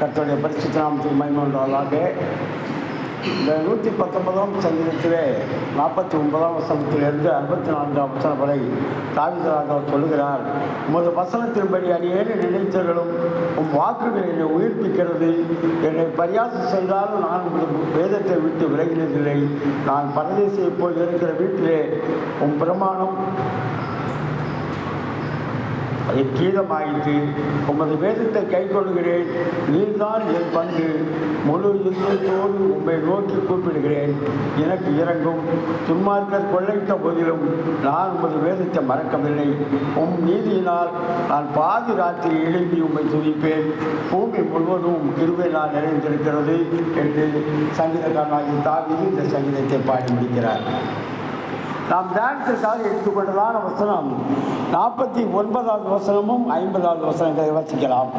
கத்தோடைய பரிசுத்த நாமத்துக்கு மகிமை இந்த நூற்றி பத்தொன்பதாம் சங்கீதத்திலே நாற்பத்தி ஒன்பதாம் வசனத்திலிருந்து அறுபத்தி நான்காம் வசனம் வரை தாவிதராக அவர் சொல்லுகிறார் உமது வசனத்தின்படி அடியேன்னு நினைத்தர்களும் உம் வாக்குகள் என்னை உயிர்ப்பிக்கிறது. என்னை பரியாசம் செய்தாலும் நான் உமது வேதத்தை விட்டு விலகினதில்லை. நான் பரதேசியை போல் இருக்கிற வீட்டிலே உம் பிரமாணம் கீதமாயிற்று. உமது வேதத்தை கை கொள்கிறேன் நீர்தான் என் பங்கு. முழு இன்பத்தோடு உம்மை நோக்கி கூப்பிடுகிறேன். எனக்கு இறங்கும் துன்மார்க்கர் கொள்ளையிட்ட போதிலும் நான் உமது வேதத்தை மறக்கவில்லை. உம் நீதியினால் நான் பாதி ராத்திரி எழுப்பி உம்மை துதிப்பேன். பூமி முழுவதும் உம் நிறைந்திருக்கிறது என்று சங்கீதக்காரனாகி தாவி இந்த சங்கீதத்தை பாடி முடிக்கிறார். நாம் தியானத்திற்காக எடுத்துக்கொண்டதான வசனம் நாற்பத்தி ஒன்பதாவது வசனமும் ஐம்பதாவது வசனங்களை வசிக்கலாம்.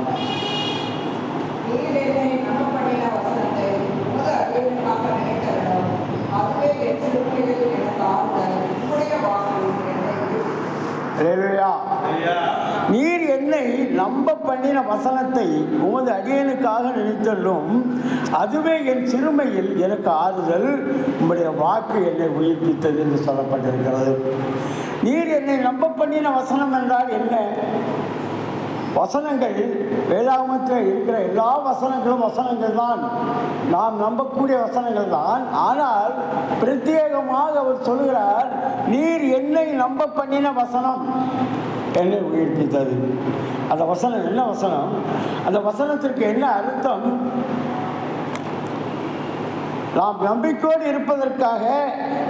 நீர் என்னை நம்ப பண்ணின வசனத்தை உமது அடியனுக்காக நினைத்தள்ளும். அதுவே என் சிறுமையில் எனக்கு ஆறுதல் உங்களுடைய வாக்கு என்னை உயிர்ப்பித்தது என்று சொல்லப்பட்டிருக்கிறது. நீர் என்னை நம்ப பண்ணின வசனம் என்றால் என்ன? வசனங்கள் வேதாகமத்தில் இருக்கிற எல்லா வசனங்களும் வசனங்கள் தான். நாம் நம்பக்கூடிய வசனங்கள் தான். ஆனால் பிரத்யேகமாக அவர் சொல்கிறார் நீர் என்னை நம்ப பண்ணின வசனம் என்னை உயிர்ப்பித்தது. அந்த வசனம் என்ன வசனம்? அந்த வசனத்திற்கு என்ன அர்த்தம்? நாம் நம்பிக்கையோடு இருப்பதற்காக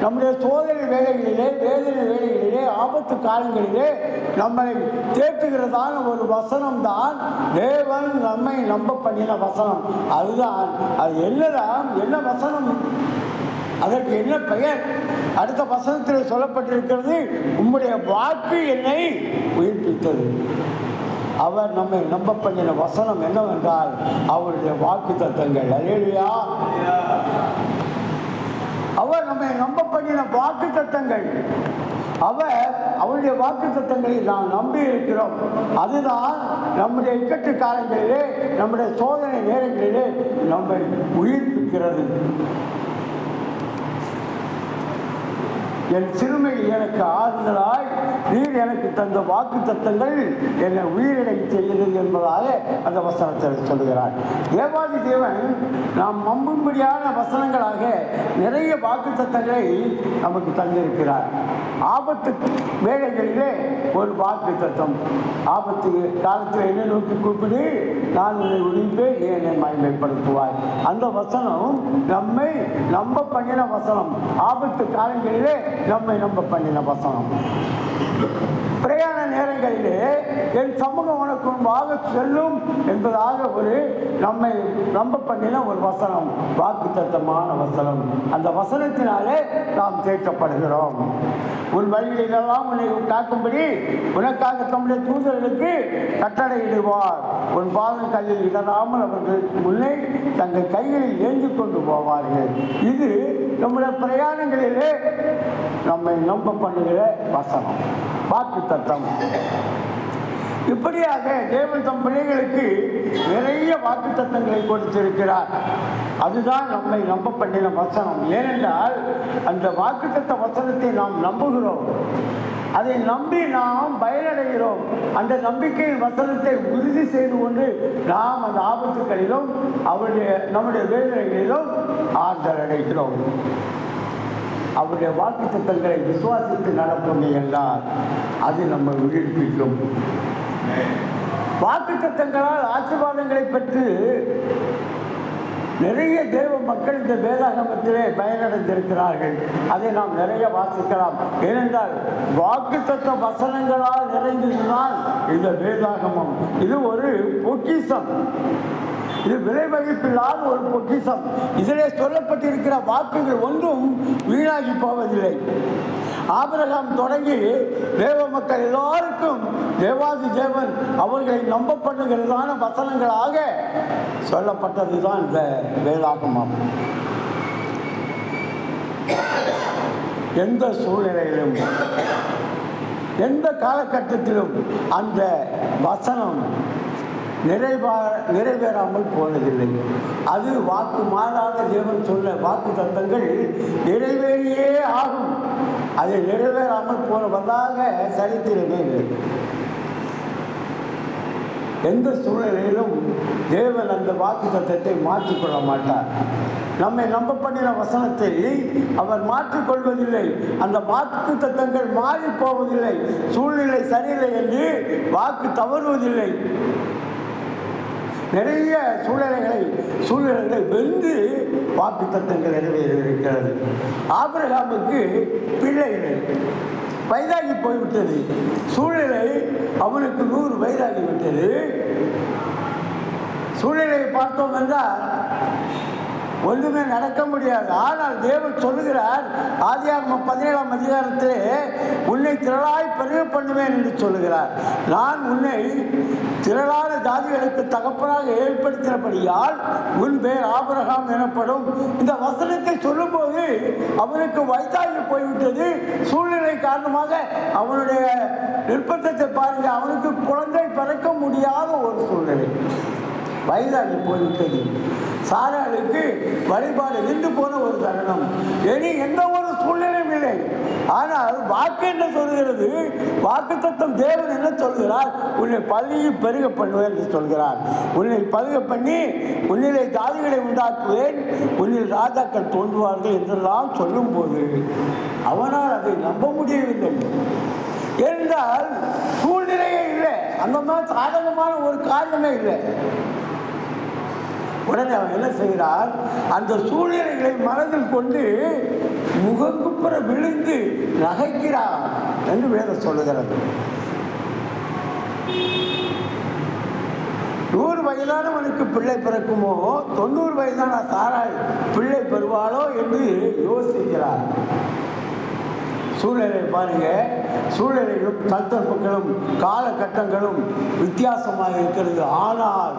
நம்முடைய சோதனை வேலைகளிலே வேதனை வேலைகளிலே ஆபத்து காலங்களிலே நம்மை தேற்றுகிறதான ஒரு வசனம் தான் தேவன் நம்மை நம்ப பண்ணின வசனம். அதுதான். அது என்னதான்? என்ன வசனம்? அதற்கு என்ன பெயர்? அடுத்த வசனத்தில் சொல்லப்பட்டிருக்கிறது உம்முடைய வாக்கு என்னை உயிர்ப்பித்தது. அவர் நம்மை நம்ப பண்ணின வசனம் என்னவென்றால் அவருடைய வாக்கு தத்தங்கள் அலேலியா அவர் நம்மை நம்ப பண்ணின வாக்கு தத்தங்கள் அவர் அவருடைய வாக்கு தத்தங்களை நாம் நம்பி இருக்கிறோம் அதுதான் நம்முடைய இக்கட்டு காலங்களிலே நம்முடைய சோதனை நேரங்களிலே நம்மை உயிர்ப்பிக்கிறது. என் சிறுமையில் எனக்கு ஆறுதலாய் நீர் எனக்கு தந்த வாக்கு தத்தங்கள் என்னை உயிரிழை செய்கிறது என்பதாக அந்த வசனத்தில் சொல்லுகிறார். தேவாதி தேவன் நாம் மம்பும்படியான வசனங்களாக நிறைய வாக்கு தத்தங்களை நமக்கு தந்திருக்கிறார். ஆபத்து வேலைகளிலே ஒரு வாக்கு தத்துவம் ஆபத்து காலத்தில் என்ன நோக்கி கூப்பிடு? நான் உன்னை உரிப்பேன் நீ என்னை மகிமைப்படுத்துவாய். அந்த வசனம் நம்மை நம்ப பண்ணின வசனம். ஆபத்து காலங்களிலே நம்மை நம்ப பண்ணின வசனம். பிரயாண நேரங்களிலே என் சமூகம் உனக்கு முன்பாக செல்லும் என்பதாக ஒரு நம்மை நம்ப பண்ணின ஒரு வசனம் வாக்கு தத்தமான வசனம். அந்த வசனத்தினாலே நாம் தேற்றப்படுகிறோம். உன் வழிகளிலெல்லாம் உன்னை காக்கும்படி உனக்காக தம்முடைய தூதர்களுக்கு கட்டளையிடுவார். உன் பாதம் கல்லில் இடராமல் அவர்களுக்கு முன்னே தங்கள் கைகளில் ஏந்தி கொண்டு போவார்கள். இது நம்முடைய பிரயாணங்களிலே நம்மை நம்ப பண்ணுகிற வசனம். வாக்கு தத்தம். இப்படியாக தேவன் தம் பிள்ளைகளுக்கு நிறைய வாக்கு தத்தங்களை கொடுத்திருக்கிறார். அதுதான் நம்மை நம்ப பண்ணின வசனம். ஏனென்றால் அந்த வாக்குத்தத்த வசனத்தை நாம் நம்புகிறோம். அதை நம்பி நாம் பயனடைகிறோம். அந்த நம்பிக்கையின் வசனத்தை உறுதி செய்து கொண்டு நாம் அந்த ஆபத்துகளிலும் அவருடைய நம்முடைய வேதனைகளிலும் ஆறுதல் அடைகிறோம். அவருடைய வாக்கு திட்டங்களை விசுவாசித்து நடப்போமே என்றால் அது நம்ம உயிர்ப்பிக்கும். வாக்கு திட்டங்களால் ஆசீர்வாதங்களை பெற்று நிறைய தெய்வ மக்கள் இந்த வேதாகமத்திலே பயனடைந்திருக்கிறார்கள். அதை நாம் நிறைய வாசிக்கலாம். ஏனென்றால் வாக்குத்தத்த வசனங்களால் நிறைந்திருந்தால் இந்த வேதாகமம் இது ஒரு பொக்கிசம் இது விலைமதிப்பில்லாத ஒரு பொக்கிசம் இதிலே சொல்லப்பட்டிருக்கிற வாக்குகள் ஒன்றும் வீணாகி போவதில்லை. ஆபிரகாம் தொடங்கி தேவ மக்கள் எல்லாருக்கும் தேவாதி தேவன் அவர்களை நம்ப பண்ணுகிறதான வசனங்களாக சொல்லப்பட்டதுதான் இந்த வேதாகமம். எந்த சூழ்நிலையிலும் எந்த காலகட்டத்திலும் அந்த வசனம் நிறைவா நிறைவேறாமல் போனதில்லை. அது வாக்கு மாறாத தேவன் சொல்ல வாக்கு தத்தங்கள் நிறைவேறியே ஆகும். அது நிறைவேறாமல் போனவதாக சரித்திரமே இல்லை. எந்த சூழ்நிலையிலும் தேவன் அந்த வாக்கு தத்தத்தை மாற்றிக்கொள்ள மாட்டார். நம்மை நம்ப பண்ணின வசனத்தை அவர் மாற்றிக்கொள்வதில்லை. அந்த வாக்கு தத்தங்கள் மாறி போவதில்லை சூழ்நிலை சரியில்லை என்று வாக்கு தவறுவதில்லை. நிறைய சூழ்நிலைகளை சூழ்நிலைகளை வென்று வாக்கு தத்தங்கள் நிறைவேறியிருக்கிறது. ஆபிரகாமுக்கு பிள்ளைகள் வயதாகி போய்விட்டது. சூழ்நிலை அவனுக்கு நூறு வயதாகி விட்டது சூழ்நிலையை பார்த்தோம் என்றால் ஒன்றுமே நடக்க முடியாது. ஆனால் தேவன் சொல்லுகிறார் ஆதியாகமம் பதினேழாம் அதிகாரத்திலே உன்னை திரளாய் பெருக பண்ணுவேன் என்று சொல்லுகிறார். நான் உன்னை திரளான ஜாதிகளுக்கு தகப்பனாக ஏற்படுத்தினபடியால் உன் பேர் ஆபரகாம் எனப்படும். இந்த வசனத்தை சொல்லும்போது அவனுக்கு வயதாகி போய்விட்டது. சூழ்நிலை காரணமாக அவனுடைய நிர்பந்தத்தை பாருங்க அவனுக்கு குழந்தை பிறக்க முடியாத ஒரு சூழ்நிலை. வயதாகி போய்விட்டது. சாராளுக்கு வழிபாடு நின்று போன ஒரு தருணம். இனி எந்த ஒரு சூழ்நிலையும் இல்லை. ஆனால் வாக்கு என்ன சொல்கிறது? வாக்கு தத்துவம் தேவன் என்ன சொல்கிறார்? உன்னை பதவியை பெருக பண்ணுவேன் என்று சொல்கிறார். உன்னை பருக பண்ணி உன்னிலே ஜாதிகளை உண்டாக்குவேன். உன்னில் ராஜாக்கள் தோன்றுவார்கள் என்றெல்லாம் சொல்லும்போது அவனால் அதை நம்ப முடியவில்லை. என்றால் சூழ்நிலையே இல்லை. அந்த மாதிரி சாதகமான ஒரு காரணமே இல்லை. உடனே அவன் என்ன செய்கிறார்? அந்த சூழ்நிலைகளை மனதில் கொண்டு முகங்குப்புற விழுந்து நகைக்கிறான் என்று வேதம் சொல்லுகிறது. நூறு வயதானவனுக்கு பிள்ளை பிறக்குமோ? தொண்ணூறு வயதான சாராய் பிள்ளை பெறுவாளோ என்று யோசிக்கிறார். சூழ்நிலை பாருங்க. சூழ்நிலைகளும் சந்தர்ப்பங்களும் காலகட்டங்களும் வித்தியாசமாக இருக்கிறது. ஆனால்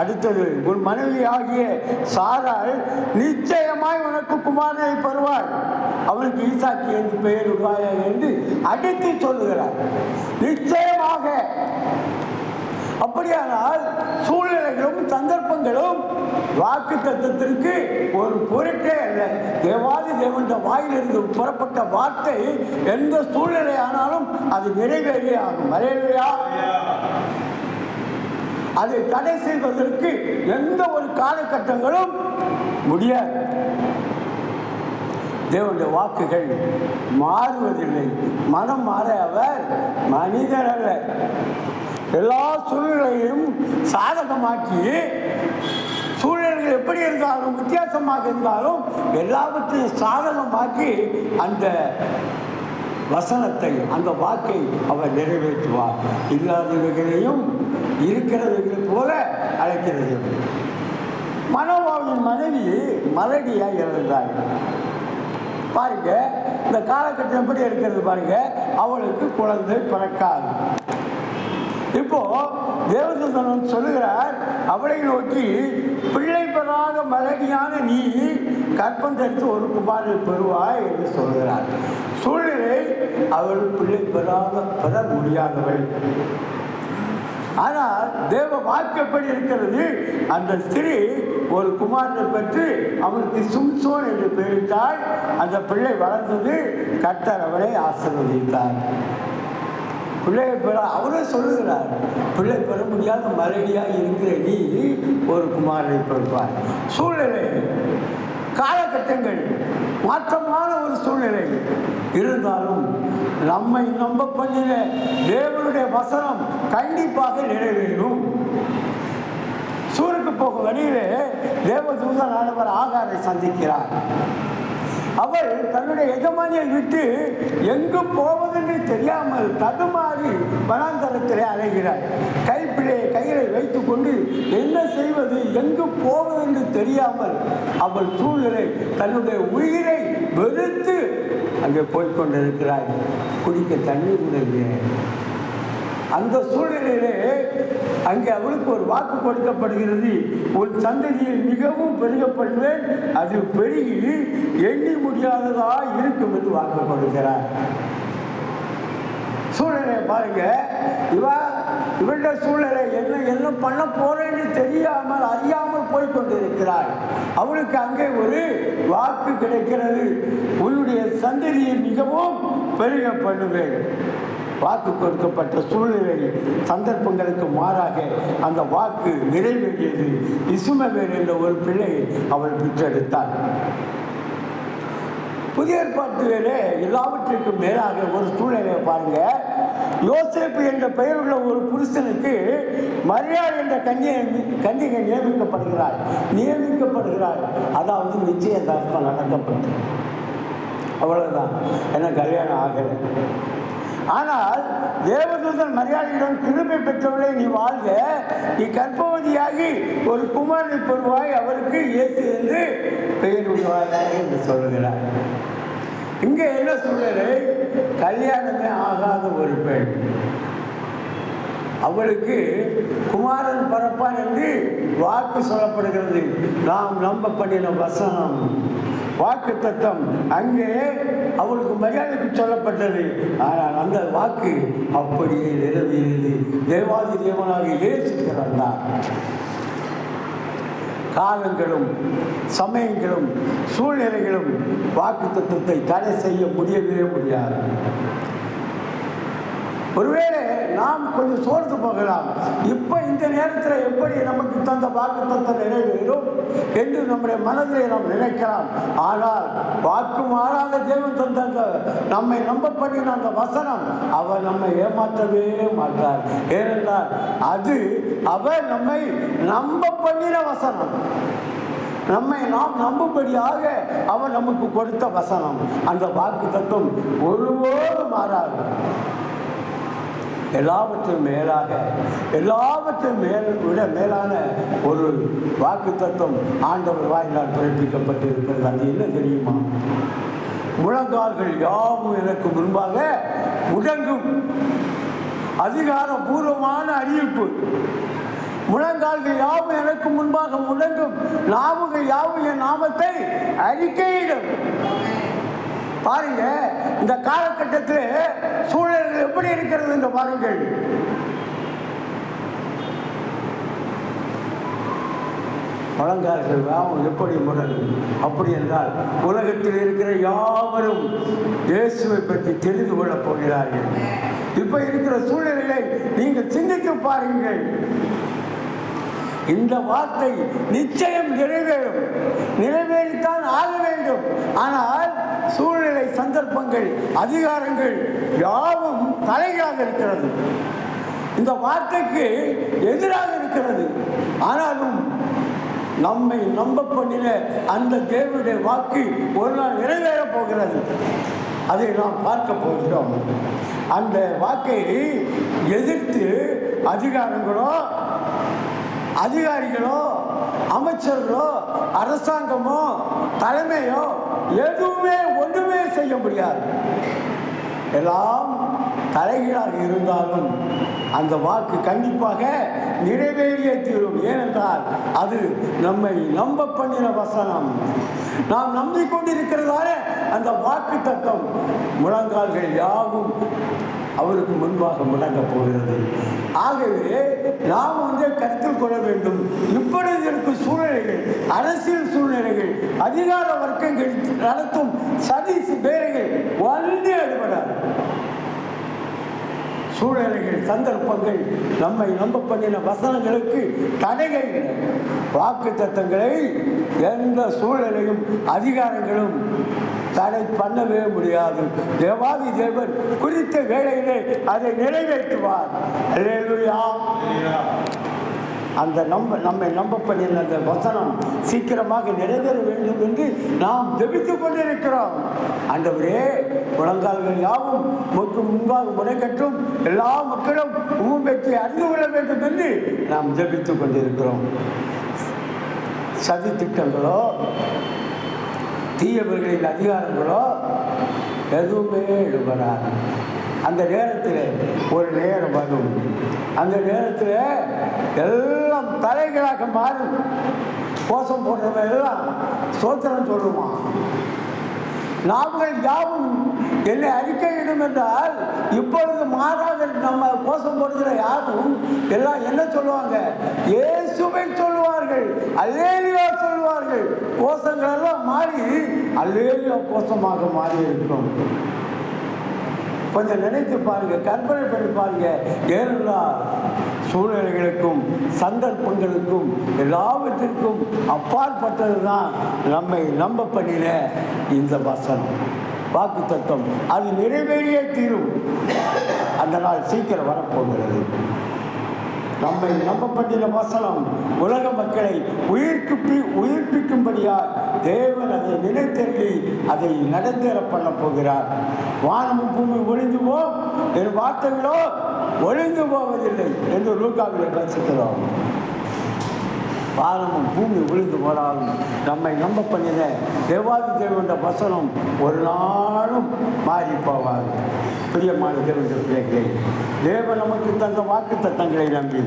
அடுத்தது உன் மனைவி ஆகிய சாராள் நிச்சயமாய் உனக்கு குமாரனை பெறுவாள் அவளுக்கு ஈசாக்கி என்று பெயர் விடுவாயா என்று அடித்து சொல்லுகிறார். நிச்சயமாக. அப்படியானால் சூழ்நிலைகளும் சந்தர்ப்பங்களும் வாக்கு தத்துவத்திற்கு ஒரு பொருட்டே அல்ல. தேவாதி தேவன்ற வாயிலிருந்து புறப்பட்ட வார்த்தை எந்த சூழ்நிலை ஆனாலும் அது நிறைவேறியே ஆகும். மறைவையா அதை தடை செய்வதற்கு எந்த ஒரு காலகட்டங்களும் முடியாது. தேவனுடைய வாக்குகள் மாறுவதில்லை. மனம் மாற அவர் மனிதர் அல்ல. எல்லா சூழ்நிலையும் சாதகமாக்கி எப்படி இருந்தாலும் வித்தியாசமாக இருந்தாலும் எல்லாவற்றையும் சாதகமாக்கி அந்த வசனத்தை அந்த வாக்கை அவர் நிறைவேற்றுவார். இல்லாதவைகளையும் இருக்கிறவைகளை போல அழைக்கிறது. மனோபாவின் மனைவி மலடியாக இருந்தார் பாருங்க இந்த காலகட்டம் எப்படி இருக்கிறது பாருங்க அவளுக்கு குழந்தை பிறக்காது. தேவதூதன் சொல்லுகிறார் அவளை நோக்கி பிள்ளை பெறாத மலடியான நீ கற்பம் தரித்து ஒரு குமாரை பெறுவாய் என்று சொல்கிறார் சூழ்நிலை அவள் பிள்ளை பெறாத பெற முடியாதவள். ஆனால் தேவ வாக்கு எப்படி இருக்கிறது? அந்த ஸ்திரீ ஒரு குமாரனை பெற்று அவனுக்கு சும்சோன் என்று பெயரிட்டால் அந்த பிள்ளை வளர்ந்தது கர்த்தர் அவளை ஆசீர்வதித்தார். பிள்ளை பெற அவரே சொல்லுகிறார் பிள்ளை பெற முடியாத மலடியாக இருக்கிற நீ ஒரு குமாரனை பிறப்பார் சூழ்நிலை காலகட்டங்கள் மாற்றமான ஒரு சூழ்நிலை. இருந்தாலும் நம்மை நம்ப பண்ணின தேவனுடைய வசனம் கண்டிப்பாக நிறைவேறும். சூருக்கு போகும் வழியிலே தேவதூதனானவர் ஆகாரை சந்திக்கிறார். அவள் தன்னுடைய எஜமானியை விட்டு எங்கு போவதென்று தெரியாமல் தடுமாறி வனாந்தரத்திலே அலைகிறாள் கைப்பிள்ளையை கையில வைத்துக்கொண்டு என்ன செய்வது எங்கு போவதென்று தெரியாமல் அவள் சூழ்நிலை தன்னுடைய உயிரை வெறுத்து அங்கே போய்கொண்டிருக்கிறாள் குடிக்க தண்ணீர் கூட இல்லை அந்த சூழ்நிலையிலே அங்கே அவளுக்கு ஒரு வாக்கு கொடுக்கப்படுகிறது. உன் சந்ததியில் மிகவும் பெருகப்படுவேன். அது பெருகி எண்ணி முடியாததா இருக்கும் என்று வாக்கு கொடுக்கிறார். சூழ்நிலையை பாருங்க. இவா இவருடைய சூழ்நிலை என்ன என்ன பண்ண போறேன்னு தெரியாமல் அறியாமல் போய் கொண்டிருக்கிறாள் அவளுக்கு அங்கே ஒரு வாக்கு கிடைக்கிறது. உன்னுடைய சந்ததியை மிகவும் பெருக பண்ணுவேன் வாக்கு கொடுக்கப்பட்ட சூழ்நிலை சந்தர்ப்பங்களுக்கு மாறாக அந்த வாக்கு நிறைவேறியது. இசுமவேல் என்ற ஒரு பிள்ளையை அவள் பெற்றெடுத்தார் புதிய ஏற்பாட்டிலே எல்லாவற்றிற்கும் மேலாக ஒரு சூழ்நிலையை பாருங்க. யோசேப்பு என்ற பெயருள்ள ஒரு புருஷனுக்கு மரியாதை என்ற கன்னியை கன்னிகை நியமிக்கப்படுகிறாள். நியமிக்கப்படுகிறாள். அதாவது நிச்சயதார்த்தம் நடக்கப்பட்டு அவ்வளவுதான். என்ன கல்யாணம் ஆகலை. ஆனால் தேவதூதன் மரியாதையுடன் கிருபை பெற்றவளை நீ வாழ்க. நீ கற்பவதியாகி ஒரு குமாரனை பெறுவாய் அவருக்கு இயேசு என்று பெயர் விடுவாய் என்று சொல்கிறார். இங்கே என்ன சூழ்நிலை கல்யாணமே ஆகாத ஒரு பெண். அவளுக்கு குமாரன் பரப்பான் என்று வாக்கு சொல்லப்படுகிறது. நாம் நம்ப பண்ணின வசனம். வாக்கு தத்தம் அங்கே அவளுக்கு மரியாதைக்கு சொல்லப்பட்டது. ஆனால் அந்த வாக்கு அப்படியே நிறைவேறியது தேவாதி தேவனாக இயேசு பிறந்தார் காலங்களும் சமயங்களும் சூழ்நிலைகளும் வாக்கு தத்துவத்தை தடை செய்ய முடியவே முடியாது. ஒருவேளை நாம் கொஞ்சம் சோர்ந்து போகலாம். இப்போ இந்த நேரத்தில் எப்படி நமக்கு தந்த வாக்கு தத்தம் நிறைவேறும் என்று நம்முடைய மனதில் நாம் நினைக்கலாம். ஆனால் வாக்கு மாறாத தேவன் தந்த அந்த நம்மை நம்ப பண்ணின அந்த வசனம் அவர் நம்மை ஏமாற்றவே மாட்டார். ஏனென்றால் அது அவர் நம்மை நம்ப பண்ணின வசனம். நம்மை நாம் நம்பும்படியாக அவர் நமக்கு கொடுத்த வசனம். அந்த வாக்கு தத்துவம் ஒருபோதும் மாறாது. எல்லாவற்றையும் மேலாக எல்லாவற்றையும் மேல் விட மேலான ஒரு வாக்கு தத்துவம் ஆண்டவர் வாயினால் பிறப்பிக்கப்பட்டிருக்கிறது. அது என்ன தெரியுமா? முழங்கால்கள் யாவும் எனக்கு முன்பாக முடங்கும். அதிகாரபூர்வமான அறிவிப்பு. முழங்கால்கள் யாவும் எனக்கு முன்பாக முடங்கும். நாவுகள் யாவும் என் நாமத்தை அறிக்கையிடும். பாருங்க இந்த காலகட்டத்தில் சூழல்கள் எப்படி இருக்கிறது என்று பாருங்கள். முழங்கால்கள் யாவும் எப்படி முடங்கும் அப்படி என்றால் உலகத்தில் இருக்கிற யாவரும் இயேசுவை பற்றி தெரிந்து கொள்ளப் போகிறார்கள். இப்ப இருக்கிற சூழ்நிலைகளை நீங்கள் சிந்தித்து பாருங்கள். இந்த வார்த்தை நிச்சயம் நிறைவேறும். நிறைவேறித்தான் ஆக வேண்டும். ஆனால் சூழ்நிலை சந்தர்ப்பங்கள் அதிகாரங்கள் யாவும் தலைகளாக இருக்கிறது. இந்த வார்த்தைக்கு எதிராக இருக்கிறது. ஆனாலும் நம்மை நம்ப பண்ணின அந்த தேவனுடைய வாக்கு ஒரு நாள் நிறைவேறப் போகிறது. அதை நாம் பார்க்க போகிறோம். அந்த வாக்கை எதிர்த்து அதிகாரங்களோ அதிகாரிகளோ அமைச்சர்களோ அரசாங்கமோ தலைமையோ எதுவுமே ஒன்றுமே செய்ய முடியாது. எல்லாம் தலைகீழாக இருந்தாலும் அந்த வாக்கு கண்டிப்பாக நிறைவேறியே தீரும். ஏனென்றால் அது நம்மை நம்ப பண்ணின வசனம். நாம் நம்பிக்கொண்டிருக்கிறதால அந்த வாக்கு தத்தம் முழங்கால்கள் யாவும் அவருக்கு முன்பாக முடங்க போகிறது. ஆகவே நாம் வந்து கருத்தில் கொள்ள வேண்டும். இப்பொழுது இருக்கும் சூழ்நிலைகள் அரசியல் சூழ்நிலைகள் அதிகார வர்க்கங்கள் நடத்தும் சதி வேலைகள் வந்து அடிபடாது சூழ்நிலைகள் சந்தர்ப்பங்கள் நம்மை நம்ப பண்ணின வசனங்களுக்கு தடைகள் வாக்கு தத்தங்களை எந்த சூழ்நிலையும் அதிகாரங்களும் தடை பண்ணவே முடியாது. தேவாதி தேவன் குறித்த வேலையிலே அதை நிறைவேற்றுவார். அந்த நம்ப நம்மை நம்ப பண்ணியிருந்த அந்த வசனம் சீக்கிரமாக நிறைவேற வேண்டும் என்று நாம் ஜெபித்துக் கொண்டிருக்கிறோம். ஆண்டவரே முழங்கால்கள் யாவும் முற்கு முன்பாக முறைகட்டும். எல்லா மக்களும் உண்மைக்கு அறிந்து கொள்ள வேண்டும் என்று நாம் ஜெபித்துக் கொண்டிருக்கிறோம். சதி திட்டங்களோ தீயவர்களின் அதிகாரங்களோ எதுவுமே எழுபடாது அந்த நேரத்தில் ஒரு நேரம் வரும். அந்த நேரத்தில் எல்லாம் தலைகளாக மாறும். கோஷம் போடுறவன் எல்லாம் சோத்திரம் சொல்லுவான். நாவுகள் யாவும் என்னை அறிக்கையிடும் என்றால் இப்பொழுது மாறாக நம்ம கோஷம் போடுகிற யாரும் எல்லாம் என்ன சொல்லுவாங்க? இயேசுவை சொல்லுவார்கள் அல்லேலியா சொல்லுவார்கள். கோஷங்கள் எல்லாம் மாறி அல்லேலியா கோஷமாக மாறி இருக்கும். கொஞ்சம் நினைத்து பாருங்க கற்பனை பண்ணி பாருங்க. ஏனென்றால் சூழ்நிலைகளுக்கும் சந்தர்ப்பங்களுக்கும் எல்லாவற்றிற்கும் அப்பாற்பட்டது தான் நம்மை நம்ப பண்ணின இந்த வசனம். வாக்கு தத்துவம் அது நிறைவேறியே தீரும். அந்த நாள் சீக்கிரம் வரப்போகிறது. நம்மை நம்பப்பட்டின வசனம் உலக மக்களை உயிர்ப்பிப்பி உயிர்ப்பிக்கும்படியால் தேவன் அதை நினைத்தருளி அதை நடந்தேற பண்ண போகிறார். வானமும் பூமி ஒளிந்து போ என் வார்த்தைகளோ ஒளிந்து போவதில்லை என்று லூக்காவில் பேசுகிறோம். வானமும் பூமி விழுந்து போனாலும் நம்மை நம்ப பண்ணின தேவாதி தேவன்ற வசனம் ஒரு நாளும் மாறி போவாது பிரியமான தேவன்ற பிள்ளைகளே தேவன் நமக்கு தந்த வாக்கு தத்தங்களை நம்பி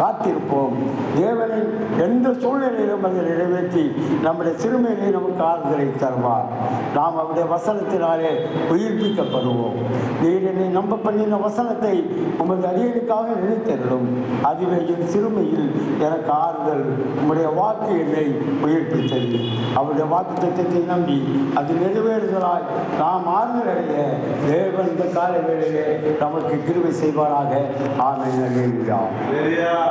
காத்திருப்போம். தேவனை எந்த சூழ்நிலையிலும் அதை நிறைவேற்றி நம்முடைய சிறுமையிலே நமக்கு ஆறுதலை தருவார். நாம் அவருடைய வசனத்தினாலே உயிர்ப்பிக்கப்படுவோம். நீர் என்னை நம்ப பண்ணின வசனத்தை உமது அடியனுக்காக நினைத்தருளும். அதுவே என் சிறுமையில் எனக்கு ஆறுதல் உங்களுடைய வாக்கு என்னை உயிர்ப்பித்தது அவருடைய வாக்கு திட்டத்தை நம்பி அது நிறைவேறுதலாய் நாம் ஆறுதலடைய தேவன் இந்த கால வேளையிலே நமக்கு கிருபை செய்வாராக. ஆமென். அல்லேலூயா Hallelujah.